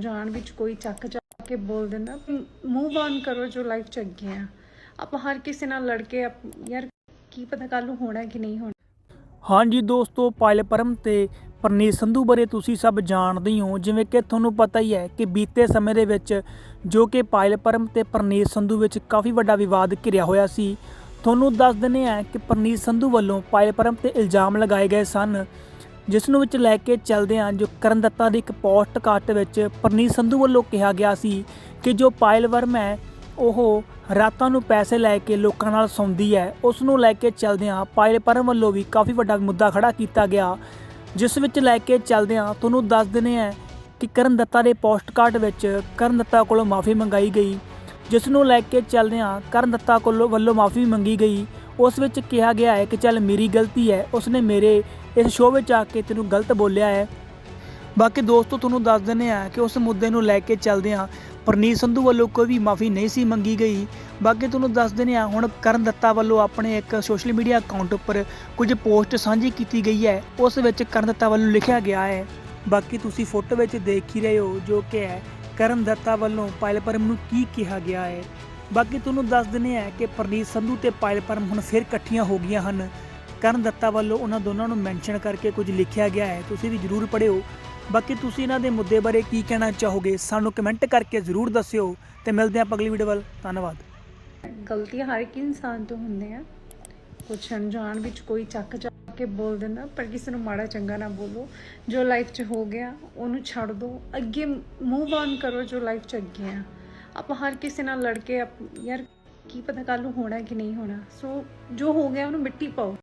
ਅਣਜਾਣ ਵਿੱਚ ਕੋਈ ਚੱਕ ਚੱਕ ਕੇ ਬੋਲ ਦਿੰਦਾ ਮੂਵ ਔਨ ਕਰੋ ਜੋ ਲਾਈਫ ਚ ਅੱਗੇ ਆ। ਆਪਾਂ ਹਰ ਕਿਸੇ ਨਾਲ ਲੜ ਕੇ ਯਾਰ ਕੀ ਪਤਾ ਕੱਲ ਨੂੰ ਹੋਣਾ ਕਿ ਨਹੀਂ ਹੋਣਾ। ਹਾਂਜੀ ਦੋਸਤੋ, ਪਾਇਲ ਪਰਮ ਤੇ ਪਰਨੀਤ ਸੰਧੂ ਬਾਰੇ ਤੁਸੀਂ ਸਭ ਜਾਣਦੇ ਹੀ ਹੋ, ਜਿਵੇਂ ਕਿ ਤੁਹਾਨੂੰ ਪਤਾ ਹੀ ਹੈ ਕਿ ਬੀਤੇ ਸਮੇਂ ਦੇ ਵਿੱਚ ਜੋ ਕਿ ਪਾਇਲ ਪਰਮ ਤੇ ਪਰਨੀਤ ਸੰਧੂ ਵਿੱਚ ਕਾਫੀ ਵੱਡਾ ਵਿਵਾਦ ਘਿਰਿਆ ਹੋਇਆ ਸੀ। ਤੁਹਾਨੂੰ ਦੱਸ ਦਿੰਦੇ ਆ ਕਿ ਪਰਨੀਤ ਸੰਧੂ ਵੱਲੋਂ ਪਾਇਲ ਪਰਮ ਤੇ ਇਲਜ਼ਾਮ ਲਗਾਏ ਗਏ ਸਨ ਜਿਸ ਨੂੰ ਵਿੱਚ ਲੈ ਕੇ ਚੱਲਦੇ ਹਾਂ, ਜੋ ਕਰਨ ਦੱਤਾ ਦੀ ਇੱਕ ਪੋਸਟਕਾਟ ਵਿੱਚ ਪਰਨੀਤ ਸੰਧੂ ਵੱਲੋਂ ਕਿਹਾ ਗਿਆ ਸੀ ਕਿ ਜੋ ਪਾਇਲ ਵਰਮ ਹੈ, ਉਹ ਰਾਤਾਂ ਨੂੰ ਪੈਸੇ ਲੈ ਕੇ ਲੋਕਾਂ ਨਾਲ ਸੌਂਦੀ ਹੈ। ਉਸ ਨੂੰ ਲੈ ਕੇ ਚੱਲਦੇ ਹਾਂ, ਪਾਇਲ ਪਰਮ ਵੱਲੋਂ ਵੀ ਕਾਫੀ ਵੱਡਾ ਮੁੱਦਾ ਖੜਾ ਕੀਤਾ ਗਿਆ। ਜਿਸ ਵਿੱਚ ਲੈ ਕੇ ਚੱਲਦੇ ਹਾਂ, ਤੁਹਾਨੂੰ ਦੱਸ ਦਿੰਦੇ ਹਾਂ ਕਿ ਕਰਨ ਦੱਤਾ ਦੇ ਪੋਸਟ ਵਿੱਚ ਕਰਨ ਦੱਤਾ ਕੋਲੋਂ ਮਾਫੀ ਮੰਗਾਈ ਗਈ। ਜਿਸ ਨੂੰ ਲੈ ਕੇ ਚੱਲਦੇ ਹਾਂ, ਕਰਨ ਦੱਤਾ ਕੋਲੋਂ ਵੱਲੋਂ ਮਾਫੀ ਮੰਗੀ ਗਈ। ਉਸ ਵਿੱਚ ਕਿਹਾ ਗਿਆ ਹੈ ਕਿ ਚੱਲ ਮੇਰੀ ਗਲਤੀ ਹੈ, ਉਸਨੇ ਮੇਰੇ ਇਸ ਸ਼ੋਅ ਵਿੱਚ ਆ ਕੇ ਤੈਨੂੰ ਗਲਤ ਬੋਲਿਆ ਹੈ। ਬਾਕੀ ਦੋਸਤੋ, ਤੁਹਾਨੂੰ ਦੱਸ ਦਿੰਦੇ ਆ ਕਿ ਉਸ ਮੁੱਦੇ ਨੂੰ ਲੈ ਕੇ ਚੱਲਦੇ ਆ ਪਰਨੀਤ ਸੰਧੂ ਵੱਲੋਂ ਕੋਈ ਵੀ ਮਾਫੀ ਨਹੀਂ ਸੀ ਮੰਗੀ ਗਈ। ਬਾਕੀ ਤੁਹਾਨੂੰ ਦੱਸ ਦਿੰਦੇ ਆ ਹੁਣ ਕਰਨ ਦੱਤਾ ਵੱਲੋਂ ਆਪਣੇ ਇੱਕ ਸੋਸ਼ਲ ਮੀਡੀਆ ਅਕਾਊਂਟ ਉੱਪਰ ਕੁਝ ਪੋਸਟ ਸਾਂਝੀ ਕੀਤੀ ਗਈ ਹੈ। ਉਸ ਵਿੱਚ ਕਰਨ ਦੱਤਾ ਵੱਲੋਂ ਲਿਖਿਆ ਗਿਆ ਹੈ। ਬਾਕੀ ਤੁਸੀਂ ਫੋਟੋ ਵਿੱਚ ਦੇਖ ਹੀ ਰਹੇ ਹੋ ਜੋ ਕਿ ਹੈ, ਕਰਨ ਦੱਤਾ ਵੱਲੋਂ ਪਾਇਲ ਪਰਮ ਨੂੰ ਕੀ ਕਿਹਾ ਗਿਆ ਹੈ। ਬਾਕੀ ਤੁਹਾਨੂੰ ਦੱਸ ਦਿੰਦੇ ਆ ਕਿ ਪਰਨੀਤ ਸੰਧੂ ਤੇ ਪਾਇਲ ਪਰਮ ਹੁਣ ਫਿਰ ਇਕੱਠੀਆਂ ਹੋ ਗਈਆਂ ਹਨ। ਕਰਨ ਦੱਤਾ ਵੱਲੋਂ ਉਹਨਾਂ ਦੋਨਾਂ ਨੂੰ ਮੈਂਸ਼ਨ ਕਰਕੇ ਕੁਝ ਲਿਖਿਆ ਗਿਆ ਹੈ। ਤੁਸੀਂ ਵੀ ਜਰੂਰ ਪੜ੍ਹਿਓ। ਬਾਕੀ ਤੁਸੀਂ ਇਹਨਾਂ ਦੇ ਮੁੱਦੇ ਬਾਰੇ ਕੀ ਕਹਿਣਾ ਚਾਹੋਗੇ, ਸਾਨੂੰ ਕਮੈਂਟ ਕਰਕੇ ਜ਼ਰੂਰ ਦੱਸਿਓ ਤੇ ਮਿਲਦੇ ਹਾਂ ਅਗਲੀ ਵੀਡੀਓ ਵੱਲ। ਧੰਨਵਾਦ। ਗਲਤੀਆਂ ਹਰ ਇੱਕ ਇਨਸਾਨ ਤੋਂ ਹੁੰਦੀਆਂ। ਕੁਛ ਅਣਜਾਣ ਵਿੱਚ ਕੋਈ ਚੱਕ ਚੱਕ ਕੇ ਬੋਲ ਦਿੰਦਾ, ਪਰ ਕਿਸੇ ਨੂੰ ਮਾੜਾ ਚੰਗਾ ਨਾ ਬੋਲੋ। ਜੋ ਲਾਈਫ 'ਚ ਹੋ ਗਿਆ, ਉਹਨੂੰ ਛੱਡ ਦਿਓ ਅੱਗੇ ਮੂਵ ਔਨ ਕਰੋ ਜੋ ਲਾਈਫ 'ਚ ਅੱਗੇ ਆ। ਆਪਾਂ ਹਰ ਕਿਸੇ ਨਾਲ ਲੜ ਕੇ ਆਪ- ਯਾਰ ਕੀ ਪਤਾ ਕੱਲ ਨੂੰ ਹੋਣਾ ਕਿ ਨਹੀਂ ਹੋਣਾ। ਸੋ ਜੋ ਹੋ ਗਿਆ ਉਹਨੂੰ ਮਿੱਟੀ ਪਾਓ।